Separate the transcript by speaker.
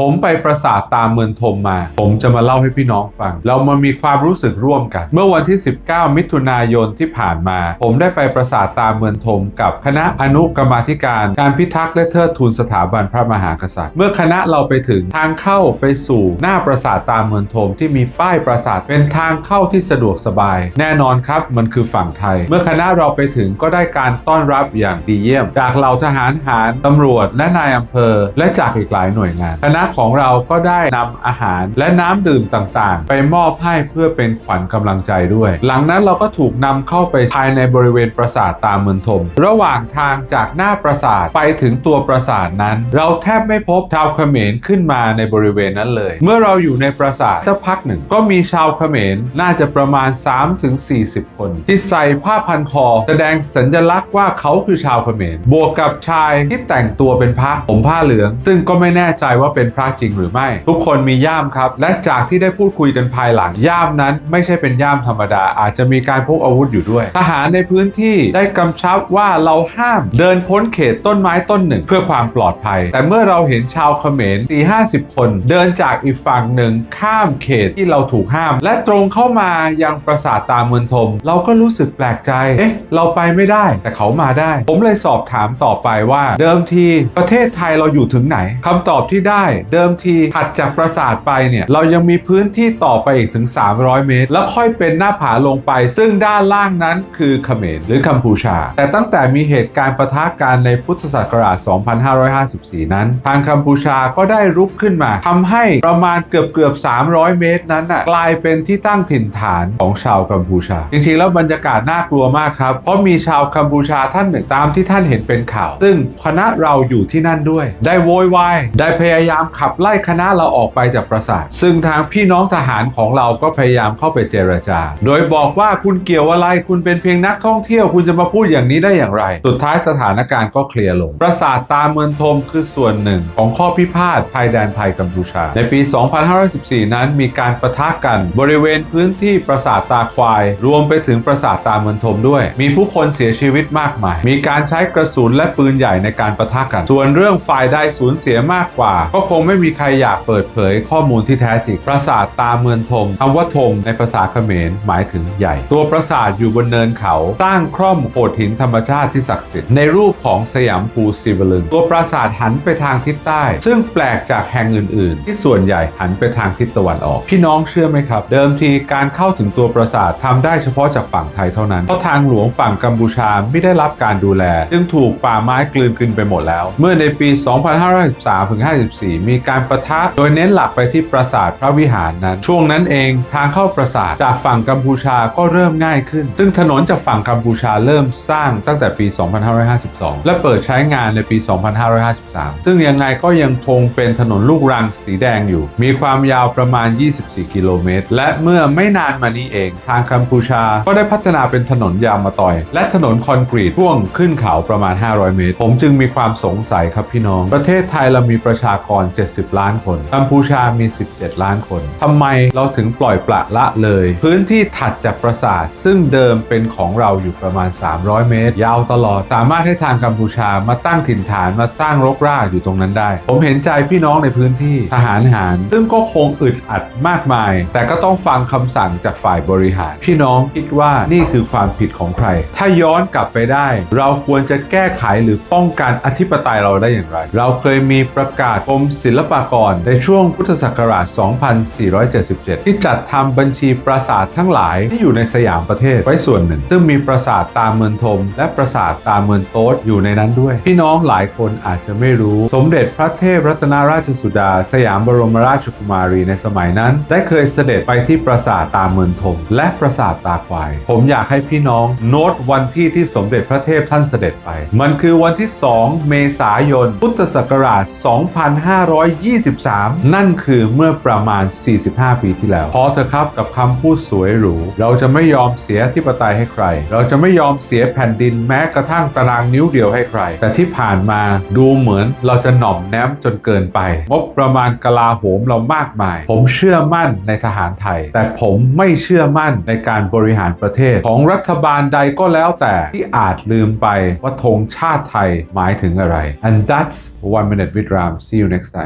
Speaker 1: ผมไปปราสาทตามเมืองทมมา ผมจะมาเล่าให้พี่น้องฟัง เรามามีความรู้สึกร่วมกัน เมื่อวันที่ 19 มิถุนายนที่ผ่านมา ผมได้ไปปราสาทตามเมืองทมกับคณะอนุกรรมาธิการ การพิทักษ์และเทิดทูนสถาบันพระมหากษัตริย์ เมื่อคณะเราไปถึงทางเข้าไปสู่หน้าปราสาทตามเมืองทมที่มีป้ายปราสาทเป็นทางเข้าที่สะดวกสบาย แน่นอนครับมันคือฝั่งไทย เมื่อคณะเราไปถึงก็ได้การต้อนรับอย่างดีเยี่ยม จากเหล่าทหารหารตำรวจและนายอำเภอ และจากอีกหลายหน่วยงานคณะของเราก็ได้นำอาหารและน้ำดื่มต่างๆ ไปมอบให้เพื่อเป็นขวัญกำลังใจด้วย หลังนั้นเราก็ถูกนำเข้าไปภายในบริเวณปราสาทตามเมืองทม ระหว่างทางจากหน้าปราสาทไปถึงตัวปราสาทนั้น เราแทบไม่พบชาวเขมรขึ้นมาในบริเวณนั้นเลย เมื่อเราอยู่ในปราสาทสักพักหนึ่ง ก็มีชาวเขมรน่าจะประมาณ 3-40 คน ที่ใส่ผ้าพันคอ แสดงสัญลักษณ์ว่าเขาคือชาวเขมรบวกกับชายที่แต่งตัวเป็นพระผมผ้าเหลือง ซึ่งก็ไม่แน่ใจว่าเป็นพระจริงหรือไม่ ทุกคนมีย่ามครับ และจากที่ได้พูดคุยกันภายหลังย่ามนั้น ไม่ใช่เป็นย่ามธรรมดา อาจจะมีการพกอาวุธอยู่ด้วย ทหารในพื้นที่ได้กำชับว่าเราห้ามเดินพ้นเขตต้นไม้ต้นหนึ่ง เพื่อความปลอดภัย แต่เมื่อเราเห็นชาวเขมรสี่ห้าสิบคน เดินจากอีกฝั่งหนึ่งข้ามเขตที่เราถูกห้าม และตรงเข้ามายังปราสาทตามเมืองทม เราก็รู้สึกแปลกใจ เอ๊ะ เราไปไม่ได้ แต่เขามาได้ ผมเลยสอบถามต่อไปว่า เดิมทีประเทศไทยเราอยู่ถึงไหนคำตอบที่ได้เดิมทีถัดจากปราสาทไปเนี่ยเรายังมีพื้นที่ต่อไปอีกถึง 300 เมตร แล้วค่อยเป็นหน้าผาลงไป ซึ่งด้านล่างนั้นคือเขมรหรือกัมพูชา แต่ตั้งแต่มีเหตุการณ์ปะทะกันในพุทธศักราช 2554 นั้น ทางกัมพูชาก็ได้รุกขึ้นมาทำให้ประมาณเกือบเกือบ 300 เมตรนั้นน่ะกลายเป็นที่ตั้งถิ่นฐานของชาวกัมพูชา จริงๆ แล้วบรรยากาศน่ากลัวมากครับ เพราะมีชาวกัมพูชาท่านหนึ่งตามที่ท่านเห็นเป็นข่าว ซึ่งคณะเราอยู่ที่นั่นด้วย ได้โวยวายได้พยายามขับไล่คณะเราออกไปจากปราสาท ซึ่งทางพี่น้องทหารของเราก็พยายามเข้าไปเจรจา โดยบอกว่าคุณเกี่ยวอะไรคุณเป็นเพียงนักท่องเที่ยวคุณจะมาพูดอย่างนี้ได้อย่างไร สุดท้ายสถานการณ์ก็เคลียร์ลง ปราสาทตาเมืองทมคือส่วนหนึ่ง ของข้อพิพาทภายแดนไทยกัมพูชา ในปี 2514 นั้นมีการประทะกันบริเวณพื้นที่ปราสาทตาควาย รวมไปถึงปราสาทตาเมืองทมด้วย มีผู้คนเสียชีวิตมากมาย มีการใช้กระสุนและปืนใหญ่ในการประทะกัน ส่วนเรื่องฝ่ายใดสูญเสียมากกว่าก็คงไม่มีใครอยากเปิดเผยข้อมูลที่แท้จริง ปราสาทตาเมืองทมคำว่าทมในภาษาเขมรหมายถึงใหญ่ ตัวปราสาทอยู่บนเนินเขาสร้างคร่อมโขดหินธรรมชาติที่ศักดิ์สิทธิ์ในรูปของสยามภูศิวลึง ตัวปราสาทหันไปทางทิศใต้ ซึ่งแปลกจากแห่งอื่น ๆ ที่ส่วนใหญ่หันไปทางทิศตะวันออก พี่น้องเชื่อไหมครับ เดิมทีการเข้าถึงตัวปราสาททำได้เฉพาะจากฝั่งไทยเท่านั้นเพราะทางหลวงฝั่งกัมพูชาไม่ได้รับการดูแล จึงถูกป่าไม้กลืนกินไปหมดแล้ว เมื่อในปี 2553-54มีการประทะ โดยเน้นหลักไปที่ปราสาทพระวิหารนั้น ช่วงนั้นเองทางเข้าปราสาทจากฝั่งกัมพูชาก็เริ่มง่ายขึ้น ซึ่งถนนจากฝั่งกัมพูชาเริ่มสร้างตั้งแต่ปี 2552 และเปิดใช้งานในปี 2553 ซึ่งยังไงก็ยังคงเป็นถนนลูกรังสีแดงอยู่ มีความยาวประมาณ 24 กิโลเมตร และเมื่อไม่นานมานี้เอง ทางกัมพูชาก็ได้พัฒนาเป็นถนนยางมะตอย และถนนคอนกรีตพ่วงขึ้นเขาประมาณ 500 เมตร ผมจึงมีความสงสัยครับพี่น้อง ประเทศไทยเรามีประชากร70 ล้านคน กัมพูชามี 17 ล้านคน ทำไมเราถึงปล่อยปละละเลย พื้นที่ถัดจากปราสาทซึ่งเดิมเป็นของเราอยู่ประมาณ 300 เมตร ยาวตลอด สามารถให้ทางกัมพูชามาตั้งถิ่นฐานมาตั้งรกรากอยู่ตรงนั้นได้ ผมเห็นใจพี่น้องในพื้นที่ทหารหาร ซึ่งก็คงอึดอัดมากมาย แต่ก็ต้องฟังคำสั่งจากฝ่ายบริหาร พี่น้องคิดว่านี่คือความผิดของใคร ถ้าย้อนกลับไปได้ เราควรจะแก้ไขหรือป้องกันอธิปไตยเราได้อย่างไร เราเคยมีประกาศกรมศิิลปากรในช่วงพุทธศักราช 2477 ที่จัดทำบัญชีปราสาททั้งหลายที่อยู่ในสยามประเทศไว้ส่วนหนึ่ง ซึ่งมีปราสาทตามเมืองทมและปราสาทตามเมืองโต๊ดอยู่ในนั้นด้วย พี่น้องหลายคนอาจจะไม่รู้ สมเด็จพระเทพรัตนราชสุดา สยามบรมราชกุมารีในสมัยนั้น ได้เคยเสด็จไปที่ปราสาทตามเมืองทมและปราสาทตาควาย ผมอยากให้พี่น้องโน้ตวันที่ที่สมเด็จพระเทพท่านเสด็จไป มันคือวันที่ 2 เมษายน พุทธศักราช 2500 2523 นั่นคือเมื่อประมาณ 45 ปีที่แล้ว พอเถอะครับกับคำพูดสวยหรู เราจะไม่ยอมเสียที่ปไตยให้ใคร เราจะไม่ยอมเสียแผ่นดินแม้กระทั่งตารางนิ้วเดียวให้ใคร แต่ที่ผ่านมาดูเหมือนเราจะหน่อมแนมจนเกินไป งบประมาณกลาโหมเรามากมาย ผมเชื่อมั่นในทหารไทย แต่ผมไม่เชื่อมั่นในการบริหารประเทศของรัฐบาลใดก็แล้วแต่ที่อาจลืมไปว่าธงชาติไทยหมายถึงอะไร and that's one minute with Ram see you next time